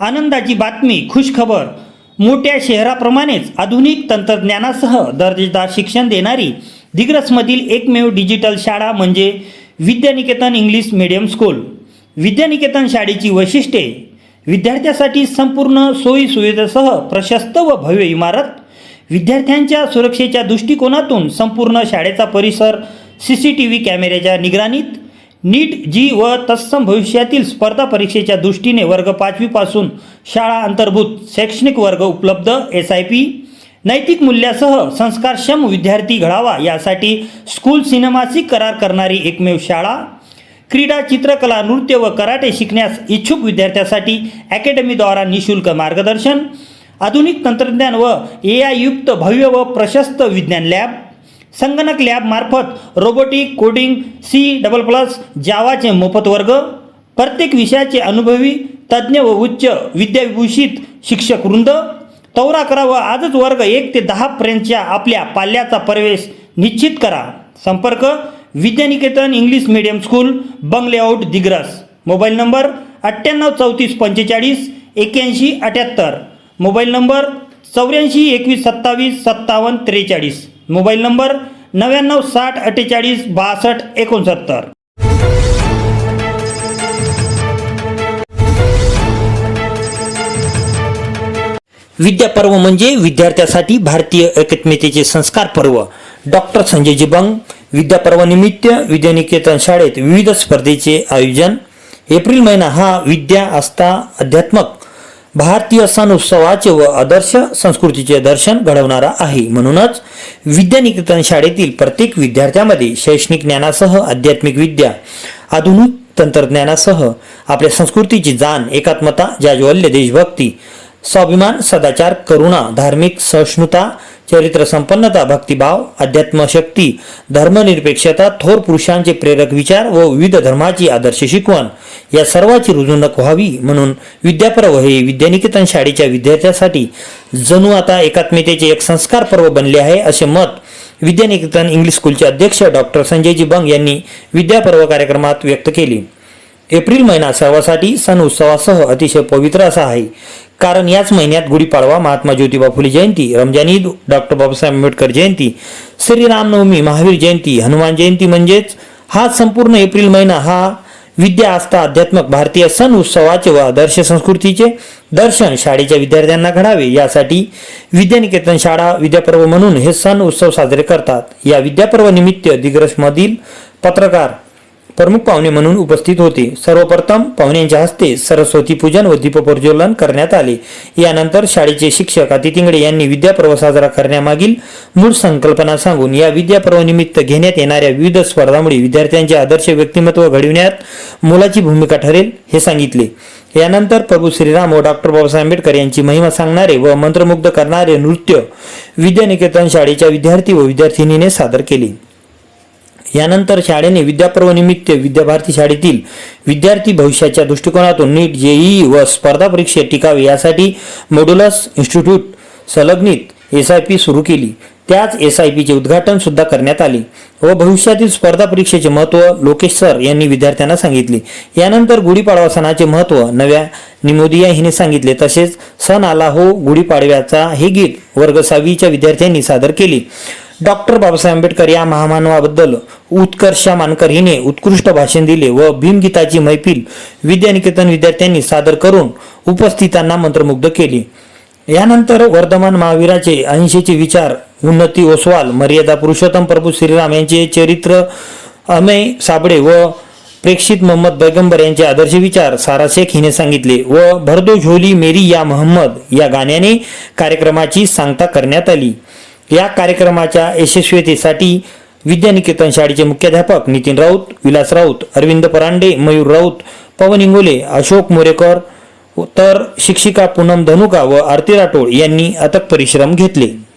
आनंदाची बातमी खुशखबर मोठ्या शहराप्रमाणेच आधुनिक तंत्रज्ञानासह दर्जेदार शिक्षण देणारी दिग्रसमधील एकमेव डिजिटल शाळा म्हणजे Vidyaniketan English medium school. Vidyaniketan शाळेची वैशिष्ट्ये विद्यार्थ्यासाठी संपूर्ण सोयीसुविधेसह प्रशस्त व भव्य इमारत विद्यार्थ्यांच्या सुरक्षेच्या दृष्टिकोनातून संपूर्ण शाळेचा परिसर सी सी टी व्ही कॅमेऱ्याच्या निगराणीत नीट जी व तत्सम भविष्यातील स्पर्धा परीक्षेच्या दृष्टीने वर्ग पाचवीपासून शाळा अंतर्भूत शैक्षणिक वर्ग उपलब्ध एस आय पी नैतिक मूल्यासह संस्कारक्षम विद्यार्थी घडावा यासाठी स्कूल सिनेमाशी करार करणारी एकमेव शाळा क्रीडा चित्रकला नृत्य व कराटे शिकण्यास इच्छुक विद्यार्थ्यासाठी अकॅडमीद्वारा निशुल्क मार्गदर्शन आधुनिक तंत्रज्ञान व ए आय युक्त भव्य व प्रशस्त विज्ञान लॅब संगणक लॅबमार्फत robotic coding C double plus जावाचे मोफत वर्ग प्रत्येक विषयाचे अनुभवी तज्ज्ञ व उच्च विद्याविभूषित शिक्षक वृंद तौरा करा व आजच वर्ग एक ते दहापर्यंतच्या आपल्या पाल्याचा प्रवेश निश्चित करा. संपर्क विद्यानिकेतन इंग्लिश मीडियम स्कूल बंगलेआउट दिग्रस. मोबाईल नंबर अठ्ठ्याण्णव चौतीस पंचेचाळीस एक्याऐंशी अठ्याहत्तर. मोबाईल नंबर चौऱ्याऐंशी एकवीस सत्तावीस सत्तावन्न त्रेचाळीस. मोबाईल नंबर नव्याण्णव साठ अठ्ठेचाळीस बासष्ट एकोणसत्तर. विद्या पर्व म्हणजे विद्यार्थ्यासाठी भारतीय एकात्मतेचे संस्कार पर्व. डॉक्टर संजय जिबंग विद्या पर्वानिमित्त विद्यानिकेतन शाळेत विविध स्पर्धेचे आयोजन. एप्रिल महिना हा विद्या आस्था अध्यात्मक भारतीय सण उत्सवाचे व आदर्श संस्कृतीचे दर्शन घडवणारा आहे. म्हणूनच विद्यानिकेतन शाळेतील प्रत्येक विद्यार्थ्यामध्ये शैक्षणिक ज्ञानासह आध्यात्मिक विद्या आधुनिक तंत्रज्ञानासह आपल्या संस्कृतीची जाण एकात्मता जाज्वल्य देशभक्ती स्वाभिमान सदाचार करुणा धार्मिक सहिष्णुता चरित्र संपन्नता भक्तिभाव अध्यात्मशक्ती धर्मनिरपेक्षता थोर पुरुषांचे प्रेरक विचार व विविध धर्माची आदर्श शिकवण या सर्वाची रुजवणूक व्हावी म्हणून विद्यापर्व हे विद्यानिकेतन शाळेच्या विद्यार्थ्यासाठी जणू आता एकात्मतेचे एक संस्कार पर्व बनले आहे असे मत विद्यानिकेतन इंग्लिश स्कूलचे अध्यक्ष डॉक्टर संजयजी बंग यांनी विद्यापर्व कार्यक्रमात व्यक्त केले. एप्रिल महिना सर्वासाठी सण उत्सवासह अतिशय पवित्र असा आहे. कारण याच महिन्यात गुढीपाडवा महात्मा ज्योतिबा फुले जयंती रमजान ईद डॉक्टर बाबासाहेब आंबेडकर जयंती श्रीरामनवमी महावीर जयंती हनुमान जयंती म्हणजेच हा संपूर्ण एप्रिल महिना हा विद्या आस्था अध्यात्मक भारतीय सण उत्सवाचे व आदर्श संस्कृतीचे दर्शन शाळेच्या विद्यार्थ्यांना घडावे. यासाठी विद्यानिकेतन शाळा विद्यापर्व म्हणून हे सण उत्सव साजरे करतात. या विद्यापर्व निमित्त दिग्रसमधील पत्रकार प्रमुख पाहुणे म्हणून उपस्थित होते. सर्वप्रथम पाहुण्यांच्या हस्ते सरस्वती पूजन व दीपप्रज्वलन करण्यात आले. यानंतर शाळेचे शिक्षक अतिथिंगडे यांनी विद्यापर्व साजरा करण्यामागील मूळ संकल्पना सांगून या विद्यापर्वनिमित्त घेण्यात येणाऱ्या विविध स्पर्धांमुळे विद्यार्थ्यांचे आदर्श व्यक्तिमत्व घडविण्यात मोलाची भूमिका ठरेल हे सांगितले. यानंतर प्रभू श्रीराम व डॉक्टर बाबासाहेब आंबेडकर यांची महिमा सांगणारे व मंत्रमुग्ध करणारे नृत्य विद्यानिकेतन शाळेच्या विद्यार्थी व विद्यार्थिनीने सादर केले. यानंतर शाळेने विद्यापर्वनिमित्त विद्याभारती शाळेतील विद्यार्थी भविष्याच्या दृष्टिकोनातून नीट जेईई व स्पर्धा परीक्षेत टिकावे यासाठी मोडुलस इन्स्टिट्यूट संलग्नित एस आय पी सुरू केली. त्याच एस आय पीचे उद्घाटन सुद्धा करण्यात आले व भविष्यातील स्पर्धा परीक्षेचे महत्त्व लोकेश सर यांनी विद्यार्थ्यांना सांगितले. यानंतर गुढीपाडवा सणाचे महत्त्व नव्या निमोदिया हिने सांगितले. तसेच सण आला हो गुढीपाडव्याचा हे गीत वर्ग सहावीच्या विद्यार्थ्यांनी सादर केले. डॉक्टर बाबासाहेब आंबेडकर या महामानवाबद्दल उत्कर्षा मानकर हिने उत्कृष्ट भाषण दिले व भीमगीताची मैफिल विद्यानिकेतन विद्यार्थ्यांनी सादर करून उपस्थितांना मंत्रमुग्ध केले. यानंतर वर्धमान महावीराचे अहिंसेचे विचार उन्नती ओसवाल मर्यादा पुरुषोत्तम प्रभू श्रीराम यांचे चरित्र अमेय साबळे व प्रेक्षित मोहम्मद पैगंबर यांचे आदर्श विचार सारा शेख हिने सांगितले व भरदो झोली मेरी या मोहम्मद या गाण्याने कार्यक्रमाची सांगता करण्यात आली. या कार्यक्रमाच्या यशस्वीतेसाठी विद्यानिकेतन शाळेचे मुख्याध्यापक नितीन राऊत विलास राऊत अरविंद परांडे मयूर राऊत पवन इंगोले अशोक मोरेकर तर शिक्षिका पूनम धनुका व आरती राठोड यांनी अथक परिश्रम घेतले.